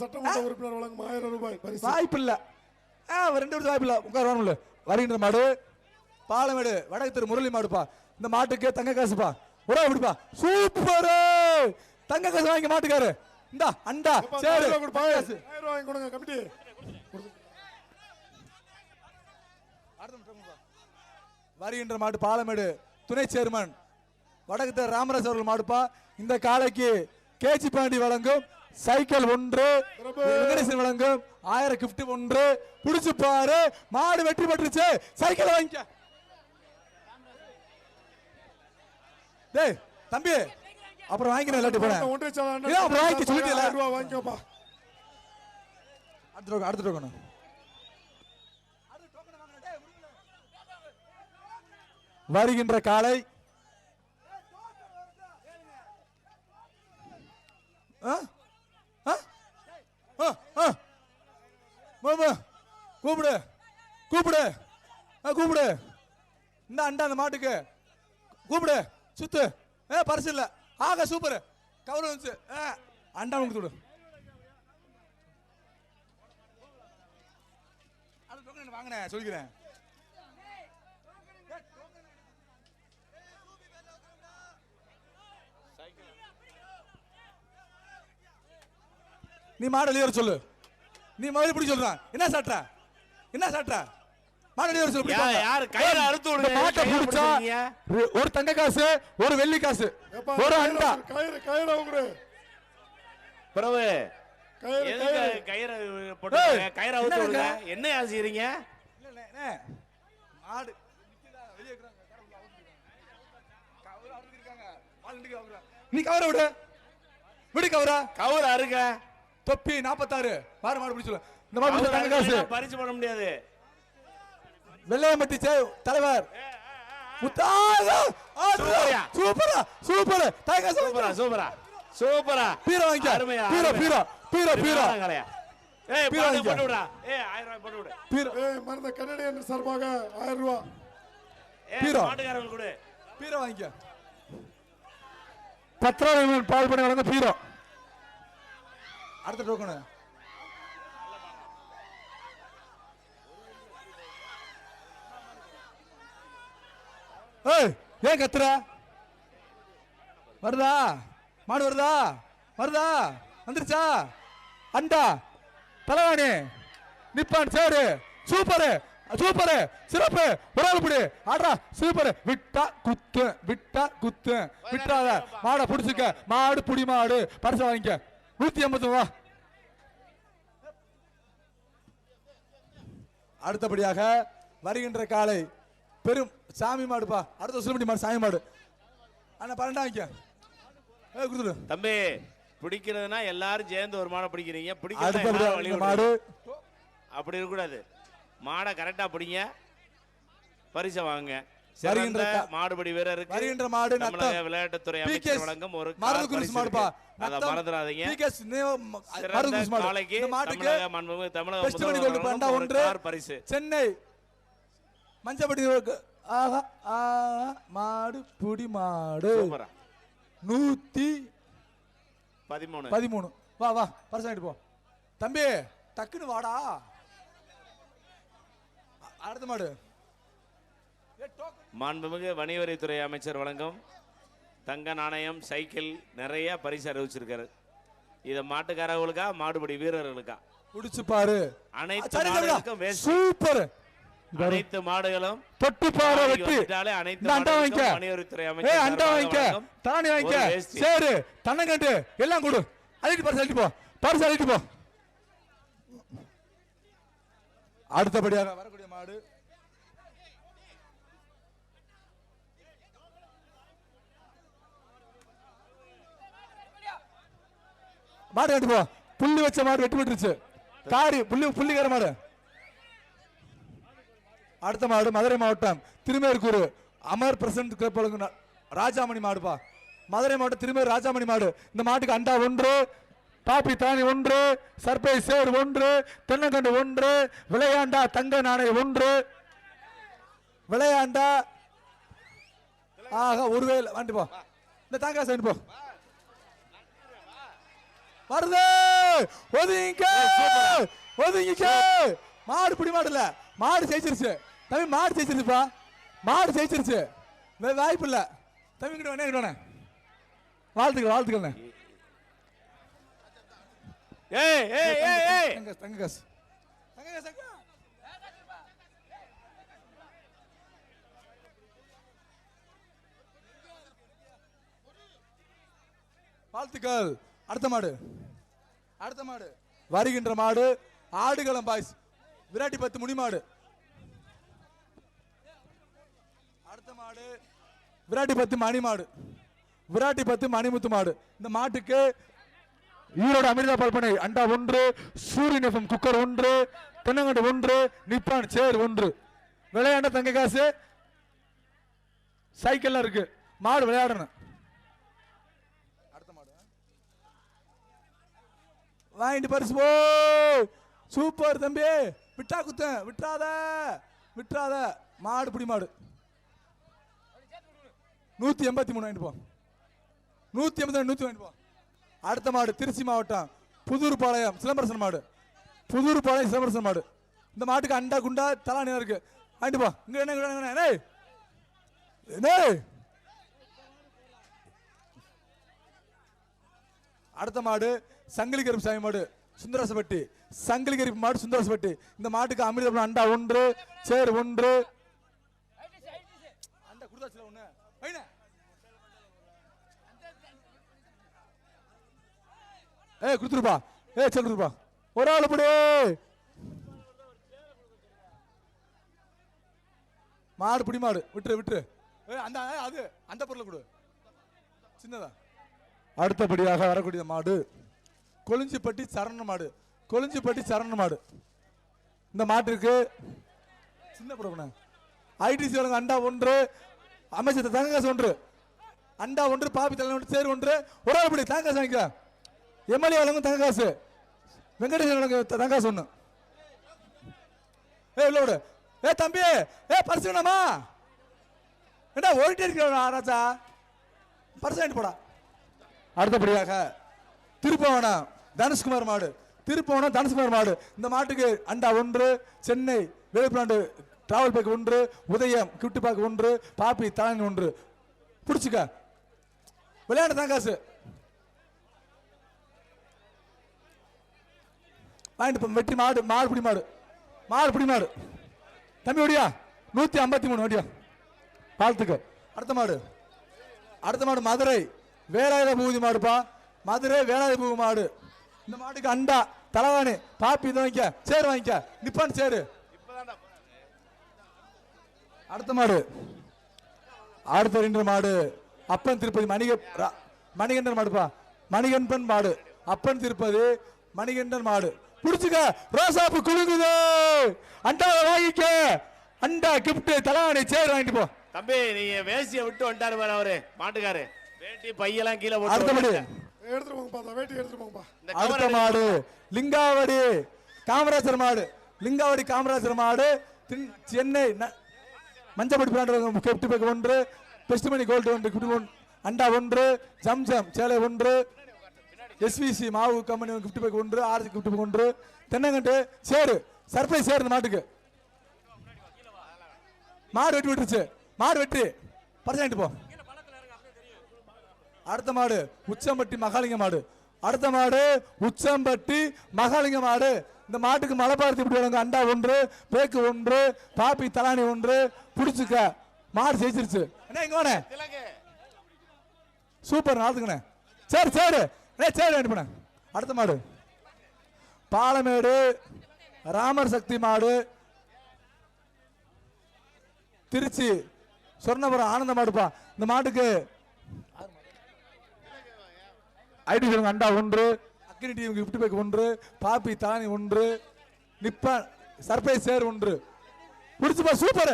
சட்டமன்ற உறுப்பினர் வழங்கும் ஆயிரம் ரூபாய் பரிசு. வாய்ப்பு இல்ல ரெண்டு வருஷம் வாய்ப்பு இல்ல உட்கார வருகின்ற மாடு பாலமேடு வடக்கு தெரு முரளி மாடுப்பா. இந்த மாட்டுக்கு தங்க காசுப்பா. உறவு விடுப்பா. சூப்பர்! தங்க காசு வாங்கி மாட்டுக்காரு. இந்தா அண்டா சரி. வாங்கி கொடுங்க கமிட்டி. வருகின்ற மாடு பாலமேடு துணை சேர்மன் வடக்கு ராமராஜ் அவர்கள் மாடுப்பா. இந்த காலைக்கு கேஜி பாண்டி வழங்கும் சைக்கிள் ஒன்று. வெங்கடேசன் வழங்கும். ஆயிரம் gift ஒன்று. புடிச்சு பாரு. மாடு வெற்றி பெற்றுச்சு. சைக்கிள் வாங்கிக்க. டேய் தம்பி. அப்புறம் வாங்கிக்கிறேன் இல்லாட்டி செயலாளர் ஏன் அப்புறம் வாங்கிக்கோப்பா அடுத்த அடுத்த வருகின்ற காலை? ஆ? ஆ, ஆ. மாமா, கூப்பிடு. கூப்பிடு. ஆ, கூப்பிடு. இந்த அண்டா அந்த மாட்டுக்கு. கூப்பிடு. சுத்து. ஏ பரிசு இல்ல. ஆக சூப்பர் கவர் வந்துச்சு. ஆ, அண்டா கொடுத்து விடு வாங்கினேன் சொல்லிக்கிறேன். நீ மாடு வெளியே சொல்லு. நீ முதல்ல பிடி சொல்றான் என்ன சாட்டுற என்ன பிடிச்சிருக்கீங்க. ஒரு- தங்க காசு ஒரு வெள்ளி காசு எப்பா, ஒரு அண்டா. கயிறு கயிறு கொடு பிரபு கயிறு போட்டு கயிறை அவுத்து என்ன விடுங்க? என்ன ஆசைறீங்க இல்ல, இல்ல, என்ன? மாடு. நீ கவர விடு. விடு கவரா. கவுர் அறுக்க தொப்பி நாற்பத்தாறு மாறு மாடு பிடிச்சு இந்த மாதிரி பிடிச்ச தங்க காசு. பறிச்சு பண்ண முடியாது. வெள்ளையம்பட்டி சே- தலைவர். முத்தாக. சூப்பரா. சூப்பர் தங்க காசு சூப்பரா சூப்பரா. சூப்பரா. பீரோ வாங்கிக்க. அருமையா, பீரோ. பீரோ பீரோ பீரோ ஏய் பீரோ பாட்டு வாங்கிக்க. போட்டு விடா ஏய் ஆயிரம் ரூபாய் போட்டு விடு. பீரோ. ஏய் மறந்த கன்னடியன் சார்பாக ஆயிரம் ரூபாய் ஏய் பீரோ. மாட்டுக்காரங்களுக்கு கொடு. பீரோ வாங்கிக்க. பத்திரம் பால் பண்ணி வழங்க பீரோ. அடுத்த டோக்கனு ஏய் ஏன் கத்துற? வருதா? மாடு வருதா? வருதா? வந்துருச்சா? அண்டா தலைவாணி நிப்பான் சேரு சூப்பரு சூப்பரு சிறப்பு ஒரு ஆள் பிடி. ஆடுறா சூப்பரு. விட்டா குத்து விட்டா குத்து. விட்டாத மாடை பிடிச்சிக்க. மாடு புடி மாடு. பரிசு வாங்கிக்க. நூத்தி எண்பது வா. அடுத்தபடியாக வருகின்ற காலை பெரும் சாமி மாடுப்பா அடுத்த சுருமணி மாடு சாமி மாடு. அண்ணா பன்னெண்டா வாங்கிக்க ஏ கொடுத்துடு. தம்பி பிடிக்கிறதுனா எல்லாரும் சேர்ந்து ஒரு மாடை பிடிக்கிறீங்க. பிடிக்கிறதா. மாடு. அப்படி இருக்கக்கூடாது. மாடை கரெக்டா பிடிங்க. பரிசை வாங்க வருகின்ற மாடுபடி வீரருக்கு வருகின்ற மாடு நத்தம். விளையாட்டுத்துறை அமைச்சர் வழங்கும் ஒரு கார் மருது குருசு பரிசு மாடுப்பா. இருக்கு. அதை நத்தம். மறந்துடாதீங்க. PKS நினைவு ம- மருது சிறந்த குருசு மாடு. மாட்டுக்கு தமிழக பெஸ்ட் பண்டா ஒன்று. பரிசு. சென்னை. மஞ்சப்பட்டி. ஆஹா ஆஹா மாடு புடி மாடு. நூத்தி பதிமூணு. பதிமூணு. வா வா பரிசு வாங்கிட்டு போ. தம்பி டக்குன்னு வாடா. அடுத்த மாடு. மாண்புமிகு வணிகவரித்துறை அமைச்சர் வழங்கும் தங்க நாணயம் சைக்கிள் நிறைய பரிசு அறிவிச்சிருக்காரு. இதை மாட்டுக்காரர்களுக்கா மாடுபடி வீரர்களுக்கா? புடிச்சு பாரு. அனைத்து. சூப்பர். அனைத்து மாடுகளும் தொட்டு பாரு வந்துட்டாலே அனைத்து அண்டா வணிகவரித்துறை ஏய் அமைச்சர் அண்டா வழங்கும் தானி வேஷ்டி. சரி தன்னங்கட்டு எல்லாம் கொடு. அழிட்டு பரிசு அழிட்டு போ. பரிசு அழிட்டு போ. அடுத்தபடியாக வரக்கூடிய மாடு மாடு கட்டி போ. புள்ளி வச்ச மாடு வெட்டி விட்டுருச்சு காரி புள்ளி புள்ளிக்கார மாடு. அடுத்த மாடு மதுரை மாவட்டம் திருமேற்கூர் அமர் பிரசன்ட் கிளப் ராஜாமணி மாடுப்பா மதுரை மாவட்டம் திருமேர் ராஜாமணி மாடு. இந்த மாட்டுக்கு அண்டா ஒன்று பாப்பி தானி ஒன்று சர்பை சேர் ஒன்று தென்னங்கண்டு ஒன்று விளையாண்டா தங்க நாணயம் ஒன்று. விளையாண்டா ஆக ஒருவேளை வாண்டி போ. இந்த தாங்க வாண்டி போ. வருது. ஒதுங்க ஒதுங்கிக்க. மாடு பிடி மாடு இல்ல மாடு ஜெயிச்சிருச்சு. தம்பி மாடு ஜெயிச்சிருச்சுப்பா. மாடு ஜெயிச்சிருச்சு. வே- வாய்ப்பு இல்ல. தம்பி கிட்ட வேணே கிட்ட வாழ்த்துக்கள் வாழ்த்துக்கள்ண்ணே. ஏய் ஏய் ஏய் ஏய். தங்க தங்க காசு. தங்க காசு தங்க. வாழ்த்துக்கள். அடுத்த மாடு. அடுத்த மாடு. வருகின்ற மாடு ஆடுகளம் பாய்ஸ். விராட்டி பத்து முனி மாடு. அடுத்த மாடு. விராட்டி பத்து மணி மாடு. விராட்டி பத்து மணிமுத்து மாடு. இந்த மாட்டுக்கு ஈரோடு அமிர்தா பல்பனை அண்டா ஒன்று சூரியன் எஃப்எம் குக்கர் ஒன்று தென்னங்கண்டு ஒன்று நிப்பான் சேர் ஒன்று. விளையாண்ட தங்க காசு சைக்கிள்லாம் இருக்கு. மாடு விளையாடணும் அடுத்த மாடு வாங்கிட்டு பரிசு போ சூப்பர் தம்பி. விட்டா குத்தேன் விட்டுறாத. விட்டுறாத. மாடு பிடி மாடு. நூத்தி எண்பத்தி மூணு வாங்கிட்டு போ. நூத்தி எண்பத்தி நூத்தி வாங்கிட்டு போ. அடுத்த மாடு திருச்சி மாவட்டம் புதூர்பாளையம் சிலம்பரசன் மாடு. புதூர்பாளையம் சிலம்பரசன் மாடு. இந்த மாட்டுக்கு அண்டா குண்டா தலானி இருக்கு. வாங்கிட்டு போ. இங்க இங்க என்ன, என்ன? என்ன? அடுத்த மாடு சங்கிலி கருப்பு சாமி மாடு சுந்தரசப்பட்டி சங்கிலி கருப்பு மாடு சுந்தரசப்பட்டி இந்த மாட்டுக்கு அமிர்தம் அண்டா ஒன்று சேர் ஒன்று. அண்டா கொடுத்தாச்சுல ஒன்று ஏ ஏய் கொடுத்துருப்பா. ஏய் சொல்லுப்பா ஒரு ஆள் படி மாடு பிடி மாடு. விட்டுரு விட்டுரு. ஏய் அந்த அது அந்த பொருளை கொடு. சின்னதா. அடுத்தபடியாக வரக்கூடிய மாடு. கொளிஞ்சிப்பட்டி சரண மாடு. கொளிஞ்சிப்பட்டி சரண மாடு. இந்த மாட்டிற்கு சின்ன பிரபுண்ண ஐடிசி வழங்க அண்டா ஒன்று. அமைச்சர் தங்ககாசு ஒன்று அண்டா ஒன்று பாபி தலைவர் ஒன்று சேர் ஒன்று. ஒரு ஆள் படி தங்ககாசு வாங்கிக்க. எம்எல்ஏ வழங்கும் தங்ககாசு வெங்கடேசன் வழங்க தங்ககாசு ஒன்று ஏ உள்ள விடு. ஏ தம்பி. ஏ பரிசு வேணாமா? என்ன ஓடிட்டே இருக்கிற ராஜா. பரிசு வாங்கிட்டு போடா. அடுத்தபடியாக திருப்பவனம். தனுஷ்குமார் மாடு. திருப்பவனம் தனுஷ்குமார் மாடு. இந்த மாட்டுக்கு அண்டா ஒன்று சென்னை வேலுப்பிராண்டு டிராவல் பேக் ஒன்று உதயம் கிஃப்ட் பேக் ஒன்று பாப்பி தலைன் ஒன்று. பிடிச்சிக்க. விளையாண்டு தான் காசு. வாங்கிட்டு போ, வெற்றி மாடு மாடு பிடி மாடு. மாடு பிடி மாடு. தம்பி ஓடியா? நூத்தி ஐம்பத்தி மூணு ஒடியா பாலத்துக்கு அடுத்த மாடு. அடுத்த மாடு மதுரை. வேலாயுத பூதி மாடுப்பா. மதுரை வேலாயுத பூதி மாடு. இந்த மாட்டுக்கு அண்டா தலைவாணி பாப்பி இதை வாங்கிக்க சேரு வாங்கிக்க நிப்பான் சேரு. அடுத்த மாடு. அடுத்த வருகின்ற மாடு அப்பன் திருப்பதி மணிக மணிகண்டன் மாடுப்பா. மணிகண்டன் மாடு அப்பன் திருப்பதி மணிகண்டன் மாடு. புடிச்சுக்க ரோசாப்பு குலுங்குது. அண்டா வாங்கிக்க. அண்டா கிஃப்ட் தலைவாணி சேர் வாங்கிட்டு போ. தம்பி நீங்க வேசிய விட்டு வந்துட்டாரு அவரு மாட்டுக்காரு. வேட்டி பையெல்லாம் கீழே அடுத்தபடி வந்துட்டாரு. எடுத்துட்டு போங்கப்பா அந்த வேட்டி எடுத்துட்டு போங்கப்பா. இந்த அடுத்த மாடு லிங்காவடி காமராஜர் மாடு லிங்காவடி காமராஜர் மாடு சென்னை ந- மஞ்சப்படி கெப்டி பேக் ஒன்று பெஸ்ட் மணி கோல்டு ஒன்று குடி ஒன்று அண்டா ஒன்று ஜம்ஜம் சேலை ஒன்று எஸ்விசி மாவு கம்பெனி கிஃப்ட் பேக் ஒன்று ஆர்சி கிஃப்ட் பேக் ஒன்று தென்னங்கண்டு சேரு சர்ப்ரைஸ் சேரு இந்த மாட்டுக்கு. மாடு வெட்டி விட்டுருச்சு. மாடு வெட்டி பரிசு வாங்கிட்டு போ. அடுத்த மாடு உச்சம்பட்டி மகாலிங்க மாடு. அடுத்த மாடு உச்சம்பட்டி மகாலிங்க மாடு. இந்த மாட்டுக்கு மலைப்பாரத்தி இப்படி வழங்க அண்டா ஒன்று பேக்கு ஒன்று பாப்பி தலானி ஒன்று. பிடிச்சிக்க. மாடு ஜெயிச்சிருச்சு. என்ன இங்கே சூப்பர் நாத்துக்கண்ணே சரி சரி. ஏ சரி வேண்டு அடுத்த மாடு. பாலமேடு ராமர் சக்தி மாடு. திருச்சி சொர்ணபுரம் ஆனந்த மாடுப்பா. இந்த மாட்டுக்கு ஐடி அண்டா ஒன்று அக்னி டீம் கிஃப்ட் பேக் ஒன்று பாப்பி தானி ஒன்று நிப்பா சர்ப்ரைஸ் சேர் ஒன்று. பிடிச்சுப்பா சூப்பர்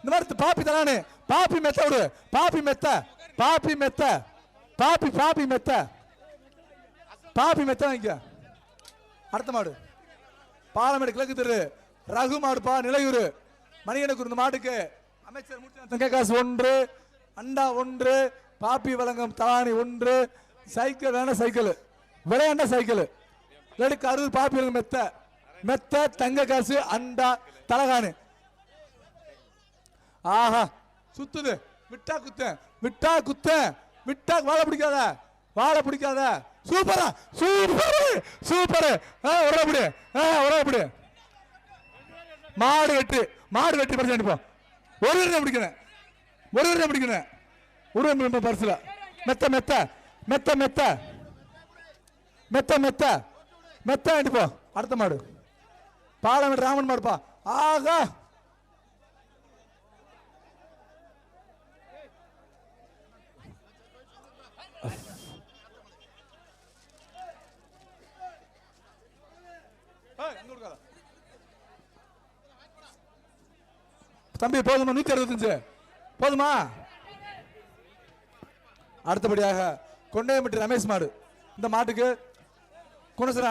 இந்த மாதிரி பாப்பி தானே. பாப்பி மெத்த விடு. பாப்பி மெத்த. பாப்பி மெத்த. பாப்பி பாப்பி மெத்த. பாப்பி மெத்த வாங்கிக்க. அடுத்த மாடு. பாலமேடு கிழக்கு தெரு. ரகு மாடுப்பா நிலையூர். மணிகனுக்கு இந்த மாட்டுக்கு. அமைச்சர் மூர்த்தி தங்க காசு ஒன்று அண்டா ஒன்று பாப்பி வழங்கும் தானி ஒன்று சைக்கிள் வேணா சைக்கிள். விளையாண்ட சைக்கிள். இல்லாட்டி கருது பாப்பீங்க மெத்த. மெத்த தங்க காசு அண்டா தலகானு ஆஹா சுத்துது. விட்டா குத்தேன். விட்டா குத்தேன். விட்டா வாழை பிடிக்காத. வாழை பிடிக்காத. சூப்பரா. சூப்பர். சூப்பர். ஆ ஒரே பிடி. ஆ ஒரே பிடி. மாடு வெட்டு. மாடு வெட்டி பரிசு அனுப்போம் ஒரு வருடம் பிடிக்கணும் ஒரு வருடம் பிடிக்கணும் ஒரு பரிசுல. மெத்த மெத்த. மெத்த மெத்த. மெத்த மெத்த. மெத்த அனுப்போ அடுத்த மாடு. பாலம் ராமன் மாடுப்பா ஆகா. தம்பி போதுமா? நூத்தி அறுபத்தஞ்சு போதுமா? அடுத்தபடியாக கொண்டையம்பட்டி ரமேஷ் மாடு. இந்த மாட்டுக்கு குணசரா